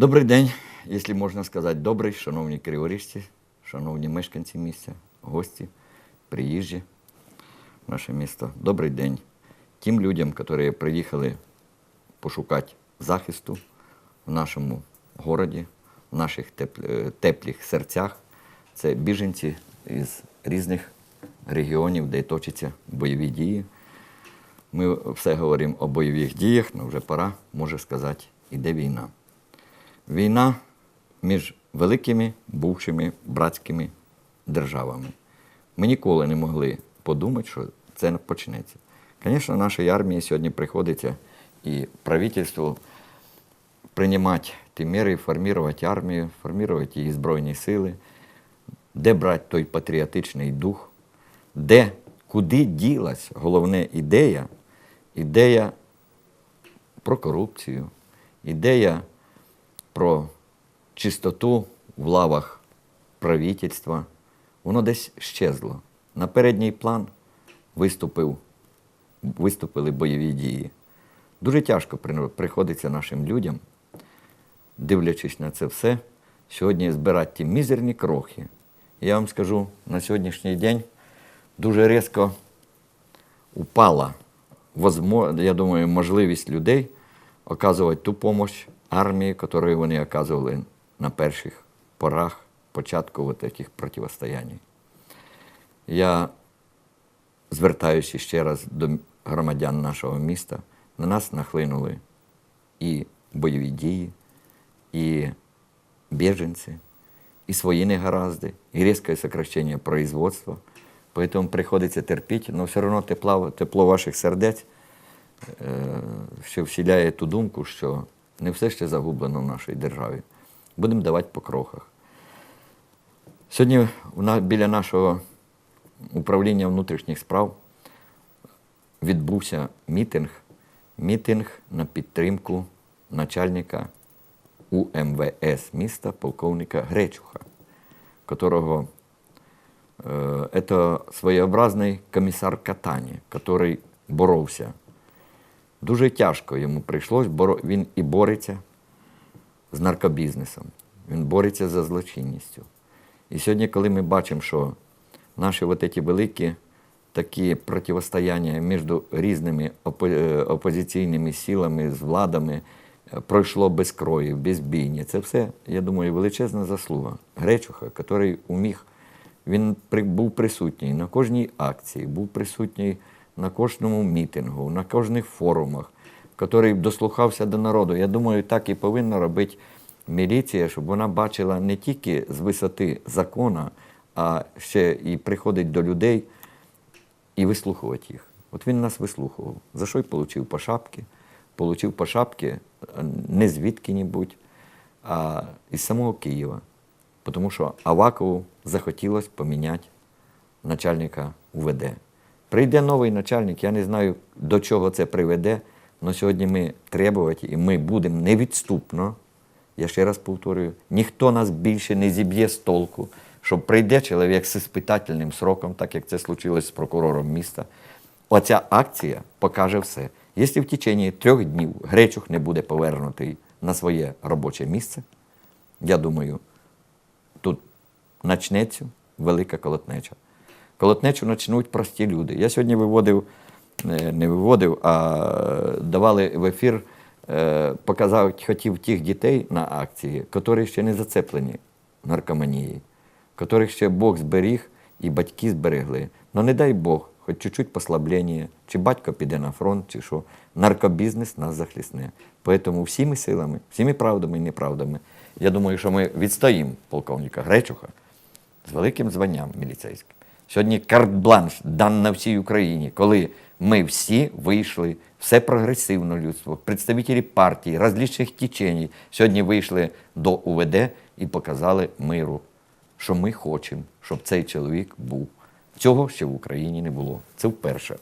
Добрий день, якщо можна сказати, добрий, шановні криворіжці, шановні мешканці місця, гості, приїжджі в наше місто. Добрий день тим людям, які приїхали пошукати захисту в нашому городі, в наших е, теплих серцях. Це біженці із різних регіонів, де точаться бойові дії. Ми все говоримо о бойових діях, але вже пора, може сказати, іде війна. Війна між великими бувшими братськими державами. Ми ніколи не могли подумати, що це почнеться. Звісно, нашій армії сьогодні приходиться і правительству приймати ті міри, формувати армію, формувати її Збройні сили, де брати той патріотичний дух, де, куди ділась головна ідея, ідея про корупцію, ідея про чистоту в лавах правительства, воно десь щезло. На передній план виступив, виступили бойові дії. Дуже тяжко приходиться нашим людям, дивлячись на це все, сьогодні збирати ті мізерні крохи. Я вам скажу, на сьогоднішній день дуже різко упала, я думаю, можливість людей оказувати ту допомогу армії, яку вони оказували на перших порах початку вот таких протистоянь. Я звертаюся ще раз до громадян нашого міста. На нас нахлинули і бойові дії, і біженці, і свої негаразди, і різке сокращення производства. Поэтому приходиться терпіти, але все одно тепло, тепло ваших сердець е, що вселяє ту думку, що не все ще загублено в нашій державі. Будемо давати по крохах. Сьогодні біля нашого управління внутрішніх справ відбувся мітинг, мітинг на підтримку начальника УМВС міста полковника Гречуха, которого это своєобразний комісар Катані, який боровся. Дуже тяжко йому прийшлось, боро- він і бореться з наркобізнесом, він бореться за злочинністю. І сьогодні, коли ми бачимо, що наші от ці великі такі протистояння між різними е, опозиційними силами, з владами е, пройшло без крові, без бійні. Це все, я думаю, величезна заслуга Гречуха, який уміг, він був присутній на кожній акції, був присутній на кожному мітингу, на кожних форумах, який дослухався до народу. Я думаю, так і повинна робити міліція, щоб вона бачила не тільки з висоти закона, а ще і приходить до людей і вислухувати їх. От він нас вислухував. За що й отримав по шапки? Получив по шапки е, не звідки-небудь, а із самого Києва. Тому що Авакову захотілося поміняти начальника УВД. Прийде новий начальник, я не знаю, до чого це приведе, але сьогодні ми требувати і ми будемо невідступно. Я ще раз повторюю, ніхто нас більше не зіб'є з толку, що прийде чоловік з іспитательним сроком, так як це случилось з прокурором міста. Оця акція покаже все. Якщо в течение трьох днів Гречух не буде повернутий на своє робоче місце, я думаю, тут почнеться велика колотнеча. Колотнечу почнуть прості люди. Я сьогодні виводив, е, не виводив, а давали в ефір, е, показав, хотів тих дітей на акції, які ще не зацеплені наркоманією, яких ще Бог зберіг і батьки зберегли. Ну не дай Бог, хоч чуть-чуть послаблення, чи батько піде на фронт, чи що. Наркобізнес нас захлісне. Тому всіми силами, всіми правдами і неправдами, я думаю, що ми відстоїмо полковника Гречуха з великим званням міліцейським. Сьогодні карт-бланш дан на всій Україні, коли ми всі вийшли, все прогресивне людство, представники партій, розлічних течень, сьогодні вийшли до УВД і показали миру, що ми хочемо, щоб цей чоловік був. Цього ще в Україні не було. Це вперше.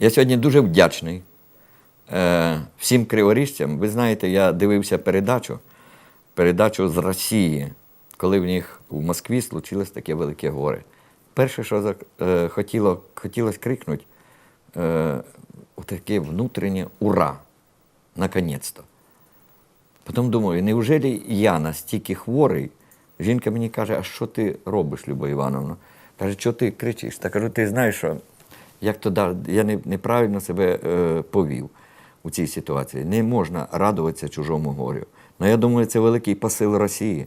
Я сьогодні дуже вдячний е, всім криворіжцям. Ви знаєте, я дивився передачу, передачу з Росії, коли в них в Москві случилось таке велике горе. Перше, що е, хотіло, хотілося крикнути, е, отаке внутрішнє ура! Наконець-то. Потім думаю, неужели я настільки хворий? Жінка мені каже, а що ти робиш, Люба Івановна? Каже, що ти кричиш? Та кажу, ти знаєш, що як то да, я неправильно себе е, повів у цій ситуації. Не можна радуватися чужому горю. Ну я думаю, це великий посил Росії.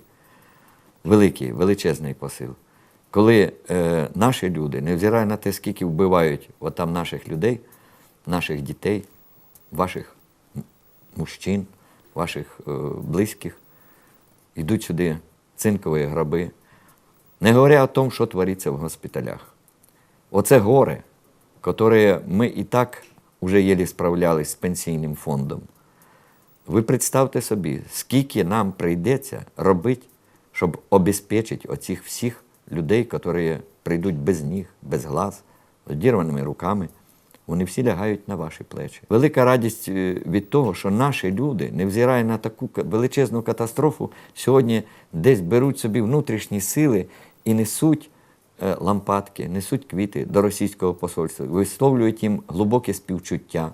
Великий, величезний посил. Коли е, наші люди, невзирає на те, скільки вбивають от там наших людей, наших дітей, ваших мужчин, ваших е, близьких, йдуть сюди цинкові гроби, не говоря о том, що твориться в госпіталях. Оце горе, яке ми і так вже єлі справлялись з пенсійним фондом. Ви представте собі, скільки нам прийдеться робити, щоб обезпечити оцих всіх людей, які прийдуть без ніг, без глаз, одірваними руками. Вони всі лягають на ваші плечі. Велика радість е, від того, що наші люди, невзирає на таку величезну катастрофу, сьогодні десь беруть собі внутрішні сили і несуть е, лампадки, несуть квіти до російського посольства, висловлюють їм глибоке співчуття.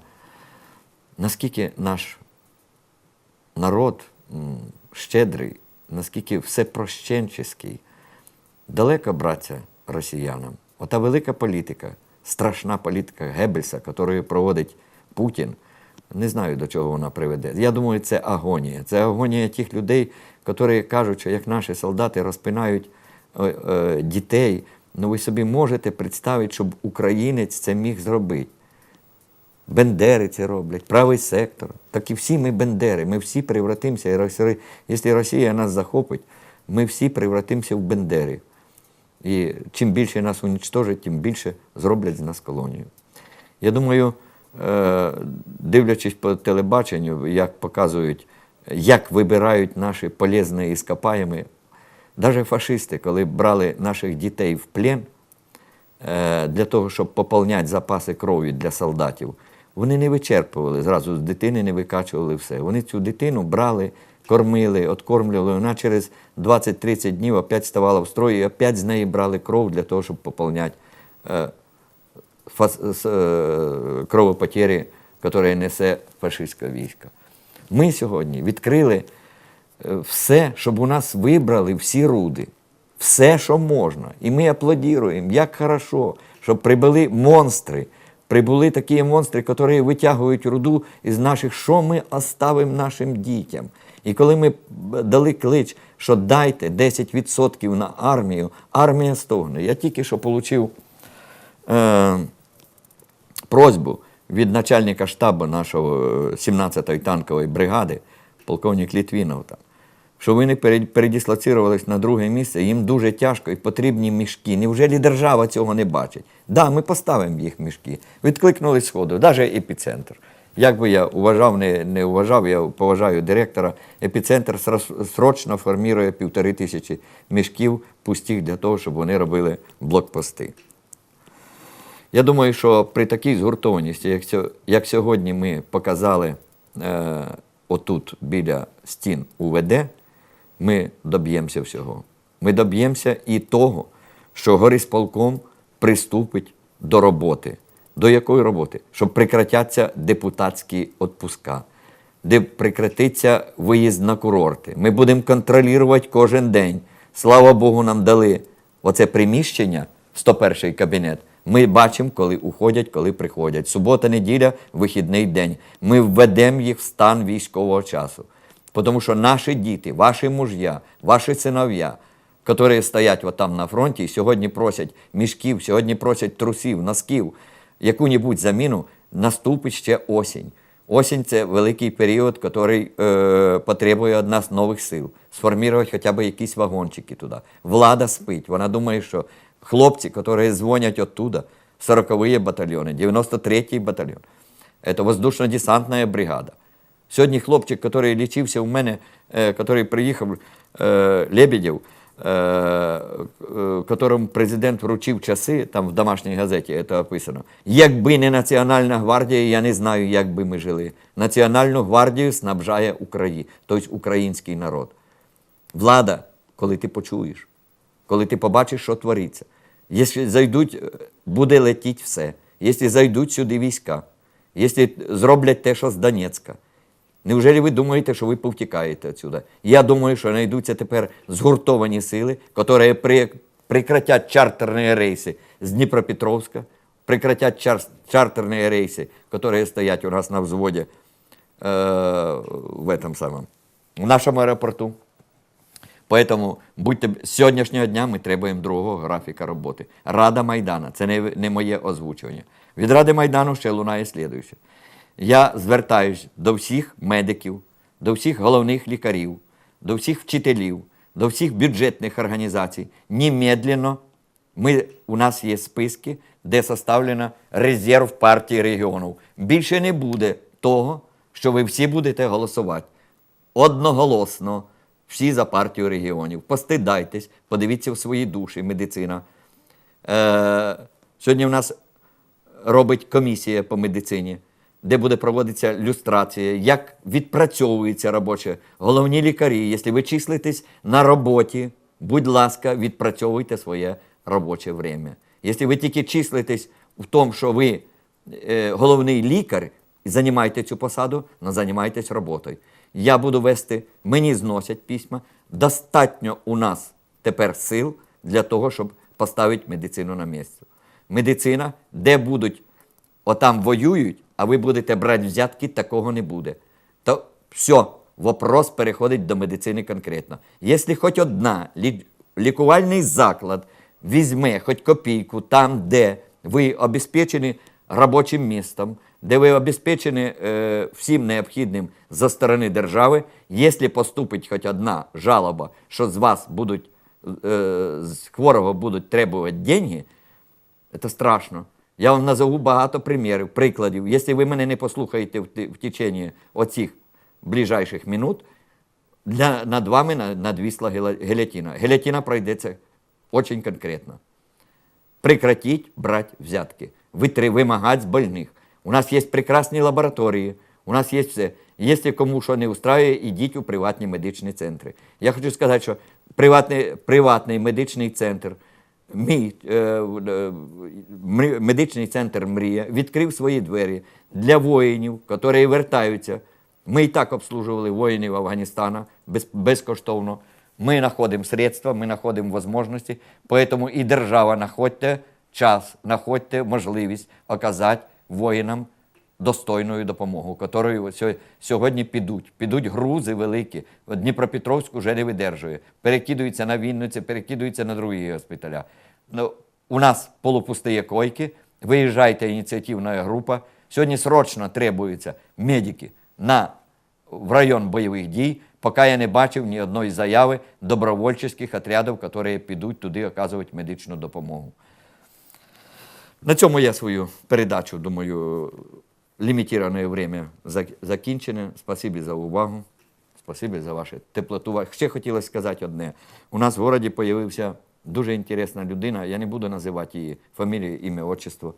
Наскільки наш народ щедрий, наскільки все прощенческий, далеко браться росіянам. Ота велика політика, страшна політика Геббельса, яку проводить Путін, не знаю, до чого вона приведе. Я думаю, це агонія. Це агонія тих людей, які кажуть, що як наші солдати розпинають е, е, дітей. Ну ви собі можете представити, щоб українець це міг зробити. Бендери це роблять, правий сектор. Так і всі ми бендери, ми всі превратимося, якщо Росія нас захопить, ми всі превратимося в бендерів. І чим більше нас унічтожить, тим більше зроблять з нас колонію. Я думаю, е, дивлячись по телебаченню, як показують, як вибирають наші полезні іскопаєми, навіть фашисти, коли брали наших дітей в плен, е, для того, щоб поповняти запаси крові для солдатів, вони не вичерпували, зразу з дитини не викачували все. Вони цю дитину брали, кормили, откормлювали. Вона через 20-30 днів опять ставала в строї і опять з неї брали кров для того, щоб поповняти е, фас- е, кровопотері, які несе фашистське військо. Ми сьогодні відкрили е, все, щоб у нас вибрали всі руди. Все, що можна. І ми аплодуємо, як хорошо, щоб прибули монстри. Прибули такі монстри, які витягують руду із наших, що ми оставимо нашим дітям. І коли ми дали клич, що дайте 10% на армію, армія стогне. Я тільки що отримав е, просьбу від начальника штабу нашого е, 17-ї танкової бригади, полковник Літвінов, там, що вони перед- на друге місце, їм дуже тяжко і потрібні мішки. Невже держава цього не бачить? Да, ми поставимо їх мішки. Відкликнулись сходу, навіть епіцентр. Як би я уважав, не, не уважав, я поважаю директора, епіцентр срочно формує півтори тисячі мішків пустих для того, щоб вони робили блокпости. Я думаю, що при такій згуртованості, як сьогодні ми показали е, отут біля стін УВД, ми доб'ємося всього. Ми доб'ємося і того, що горисполком приступить до роботи. До якої роботи? Щоб прекратяться депутатські відпуска, де прекратиться виїзд на курорти. Ми будемо контролювати кожен день. Слава Богу, нам дали оце приміщення, 101 кабінет. Ми бачимо, коли уходять, коли приходять. Субота, неділя, вихідний день. Ми введемо їх в стан військового часу. Тому що наші діти, ваші муж'я, ваші синов'я, які стоять там на фронті і сьогодні просять мішків, сьогодні просять трусів, носків, яку-небудь заміну, наступить ще осінь. Осінь це великий період, який е, потребує від нас нових сил. Сформувати хоча б якісь вагончики туди. Влада спить. Вона думає, що хлопці, які дзвонять оттуда, 40-ї батальйони, 93-й батальйон, це воздушно-десантна бригада. Сьогодні хлопчик, який лічився у мене, е, який приїхав е, Лебедєв, е, которому президент вручив часи, там в домашній газеті це описано. Якби не Національна гвардія, я не знаю, як би ми жили. Національну гвардію снабжає Україна, тобто український народ. Влада, коли ти почуєш, коли ти побачиш, що твориться. Якщо зайдуть, буде летіти все. Якщо зайдуть сюди війська, якщо зроблять те, що з Донецька, Неужели ви думаєте, що ви повтікаєте отсюда? Я думаю, що знайдуться тепер згуртовані сили, які при, прекратять чартерні рейси з Дніпропетровська, прекратять чар, чартерні рейси, які стоять у нас на взводі е, в этом самом, в нашому аеропорту. Поэтому будьте з сьогоднішнього дня ми требуємо другого графіка роботи. Рада Майдана, це не, не моє озвучування. Від Ради Майдану ще лунає слідуюче. Я звертаюсь до всіх медиків, до всіх головних лікарів, до всіх вчителів, до всіх бюджетних організацій. Немедленно ми, у нас є списки, де составлено резерв партії регіонів. Більше не буде того, що ви всі будете голосувати одноголосно всі за партію регіонів. Постидайтесь, подивіться в свої душі, медицина. Е, сьогодні в нас робить комісія по медицині, де буде проводитися люстрація, як відпрацьовується робоче. Головні лікарі, якщо ви числитесь на роботі, будь ласка, відпрацьовуйте своє робоче время. Якщо ви тільки числитесь в тому, що ви е, головний лікар, і займаєте цю посаду, але займайтесь роботою. Я буду вести, мені зносять письма. Достатньо у нас тепер сил для того, щоб поставити медицину на місце. Медицина, де будуть, отам воюють, а ви будете брати взятки, такого не буде. То все, вопрос переходить до медицини конкретно. Якщо хоч одна лі- лікувальний заклад візьме хоч копійку там, де ви обезпечені робочим містом, де ви обезпечені е, всім необхідним за сторони держави, якщо поступить хоч одна жалоба, що з вас будуть, е, з хворого будуть требувати деньги, це страшно. Я вам назову багато примірів, прикладів. Якщо ви мене не послухаєте в, в течение оцих ближайших минут, для, над вами надвісла гелятина. Гелятина пройдеться дуже конкретно. Прекратить брать взятки, вимагати з больних. У нас є прекрасні лабораторії, у нас є все. Якщо кому що не устраює, ідіть у приватні медичні центри. Я хочу сказати, що приватний, приватний медичний центр, мій е, е, медичний центр Мрія відкрив свої двері для воїнів, які вертаються. Ми і так обслужували воїнів Афганістана безкоштовно. Ми знаходимо средства, ми знаходимо можливості, тому і держава знаходьте час, знаходьте можливість оказати воїнам достойну допомогу, якою сьогодні підуть. Підуть грузи великі. От Дніпропетровськ вже не видержує. Перекидуються на Вінниці, перекидуються на другі госпіталя. Ну, у нас полупусті койки, виїжджайте ініціативна група. Сьогодні срочно требуються медики на, в район бойових дій, поки я не бачив ні одної заяви добровольчих отрядів, які підуть туди оказувати медичну допомогу. На цьому я свою передачу, думаю, лімітоване время зак- закінчене. Спасибі за увагу. Спасибі за вашу теплоту. Ще хотілося сказати одне. У нас в місті з'явився дуже інтересна людина, я не буду називати її фамілію, ім'я, отчество,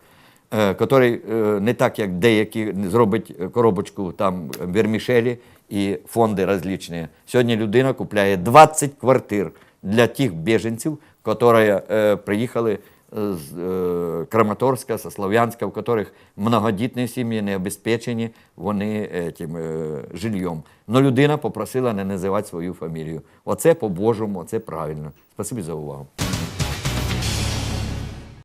е, який е, не так, як деякі, зробить коробочку там вермішелі і фонди розлічні. Сьогодні людина купляє 20 квартир для тих біженців, які е, приїхали з е, Краматорська, со Слов'янська, в яких многодітні сім'ї не обезпечені вони е, жильйом. Но людина попросила не називати свою фамілію. Оце по-божому, оце правильно. Спасибі за увагу.